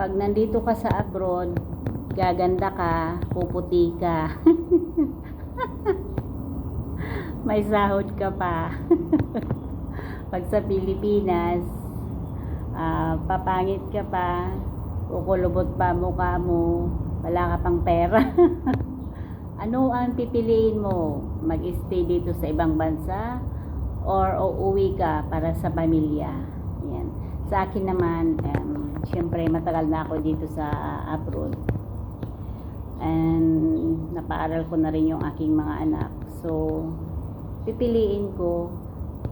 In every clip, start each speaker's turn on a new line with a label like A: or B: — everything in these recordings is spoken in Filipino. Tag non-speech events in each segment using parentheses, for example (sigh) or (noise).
A: Pag nandito ka sa abroad, gaganda ka, puputi ka. (laughs) May sahod ka pa. (laughs) Pag sa Pilipinas, ah, papangit ka pa, kukulubot pa mukha mo, wala ka pang pera. (laughs) ano ang pipiliin mo? Mag-stay dito sa ibang bansa or uuwi ka para sa pamilya? Sa akin naman, um, syempre matagal na ako dito sa abroad. And napaaral ko na rin yung aking mga anak. So, pipiliin ko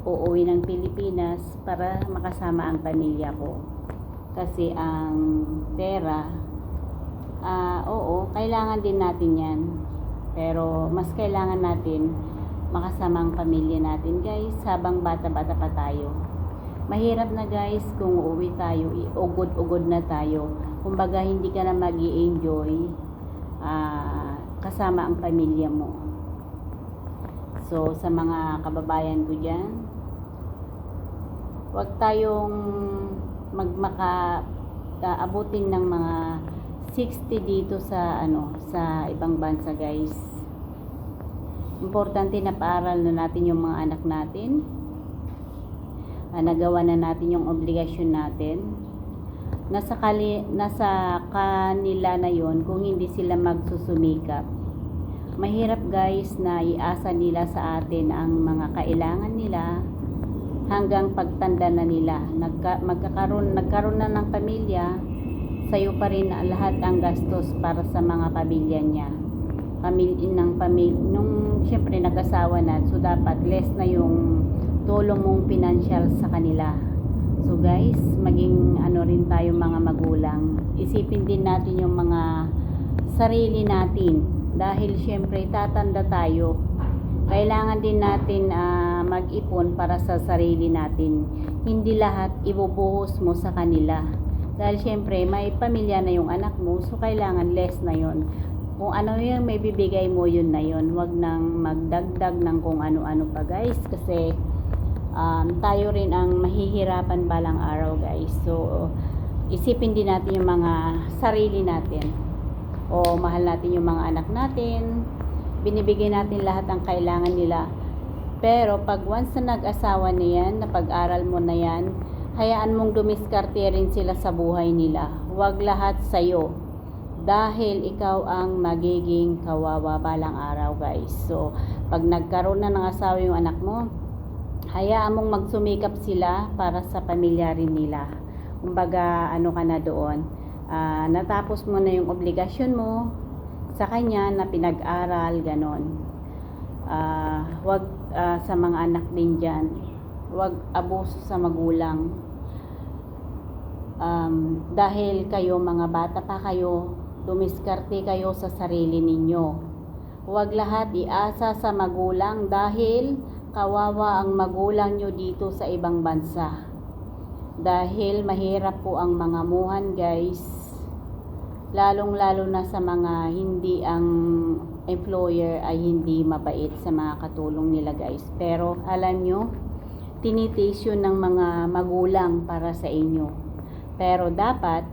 A: uuwi ng Pilipinas para makasama ang pamilya ko. Kasi ang pera, ah oo, kailangan din natin yan. Pero mas kailangan natin makasama ang pamilya natin guys habang bata-bata pa tayo. Mahirap na guys kung uuwi tayo, ugod-ugod na tayo. Kumbaga hindi ka na mag enjoy kasama ang pamilya mo. So, sa mga kababayan ko dyan, huwag tayong magmaka ah, abutin ng mga 60 dito sa ano sa ibang bansa guys importante na paaral na natin yung mga anak natin Ah, nagawa na natin yung obligasyon natin. Nasa kali, nasa kanila na yon kung hindi sila magsusumikap mahirap guys na iasa nila sa atin ang mga kailangan nila hanggang pagtanda na nila. Nagka, magkakaroon nagkaroon na ng pamilya sa'yo pa rin lahat ang gastos para sa mga pamilya niya. Pamilya ng pamilya nung syempre nag-asawa na so dapat less na yung tulong mong financial sa kanila so guys maging ano rin tayo mga magulang isipin din natin yung mga sarili natin dahil syempre tatanda tayo kailangan din natin ah, mag-ipon para sa sarili natin. Hindi lahat ibubuhos mo sa kanila. Dahil syempre, may pamilya na yung anak mo, so kailangan less na yon. Kung ano yung may bibigay mo, yun na yun. Huwag nang magdagdag ng kung ano-ano pa guys. Kasi um, tayo rin ang mahihirapan balang araw guys. So, isipin din natin yung mga sarili natin. O mahal natin yung mga anak natin, binibigay natin lahat ng kailangan nila. Pero pag once na nag-asawa na yan, napag-aral mo na yan, hayaan mong dumiskarte rin sila sa buhay nila. Huwag lahat sa'yo. Dahil ikaw ang magiging kawawa balang araw guys. So, pag nagkaroon na ng asawa yung anak mo, hayaan mong magsumikap sila para sa pamilya rin nila. Kumbaga, ano ka na doon. Ah, natapos mo na yung obligasyon mo, sa kanya na pinag-aral, ganon. Ah, wag ah, sa mga anak din dyan, wag abuso sa magulang. Um, dahil kayo, mga bata pa kayo, dumiskarte kayo sa sarili ninyo. Huwag lahat iasa sa magulang dahil kawawa ang magulang nyo dito sa ibang bansa. Dahil mahirap po ang mga muhan guys lalong-lalo na sa mga hindi ang employer ay hindi mabait sa mga katulong nila guys. Pero alam nyo, tinitiis yun ng mga magulang para sa inyo. Pero dapat,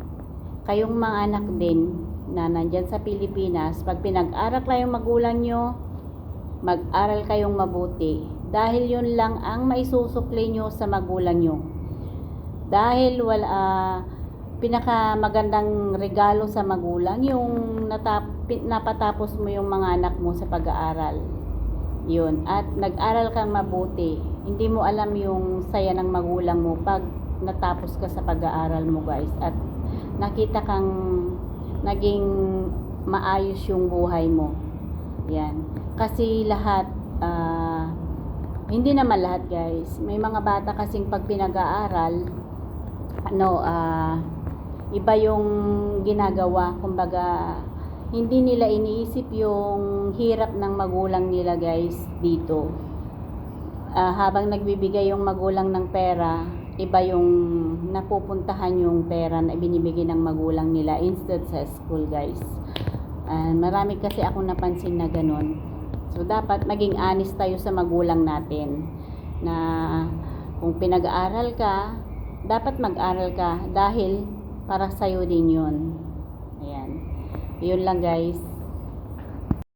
A: kayong mga anak din na nandyan sa Pilipinas, pag pinag-aral kayong magulang nyo, mag-aral kayong mabuti. Dahil yun lang ang maisusukli nyo sa magulang nyo. Dahil wala, ah, pinaka magandang regalo sa magulang yung natap, napatapos mo yung mga anak mo sa pag-aaral. Yun. At nag-aral kang mabuti. Hindi mo alam yung saya ng magulang mo pag natapos ka sa pag-aaral mo guys. At nakita kang naging maayos yung buhay mo. Yan. Kasi lahat, ah, hindi naman lahat guys. May mga bata kasing pag pinag-aaral, ano, ah, iba yung ginagawa. Kumbaga, hindi nila iniisip yung hirap ng magulang nila guys dito. Ah, habang nagbibigay yung magulang ng pera, iba yung napupuntahan yung pera na binibigay ng magulang nila instead sa school guys. Ah, marami kasi akong napansin na ganun. So, dapat maging honest tayo sa magulang natin na kung pinag-aaral ka, dapat mag-aral ka dahil para sa'yo din yun. Ayan. Yun lang guys.